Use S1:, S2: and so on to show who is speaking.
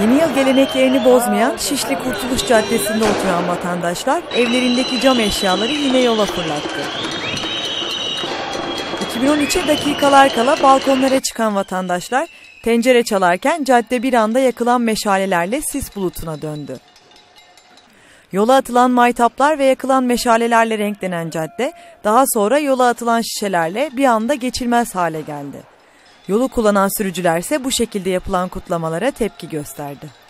S1: Yeni yıl geleneklerini bozmayan Şişli Kurtuluş Caddesi'nde oturan vatandaşlar evlerindeki cam eşyaları yine yola fırlattı. 2013'e dakikalar kala balkonlara çıkan vatandaşlar tencere çalarken cadde bir anda yakılan meşalelerle sis bulutuna döndü. Yola atılan maytaplar ve yakılan meşalelerle renklenen cadde daha sonra yola atılan şişelerle bir anda geçilmez hale geldi. Yolu kullanan sürücülerse bu şekilde yapılan kutlamalara tepki gösterdi.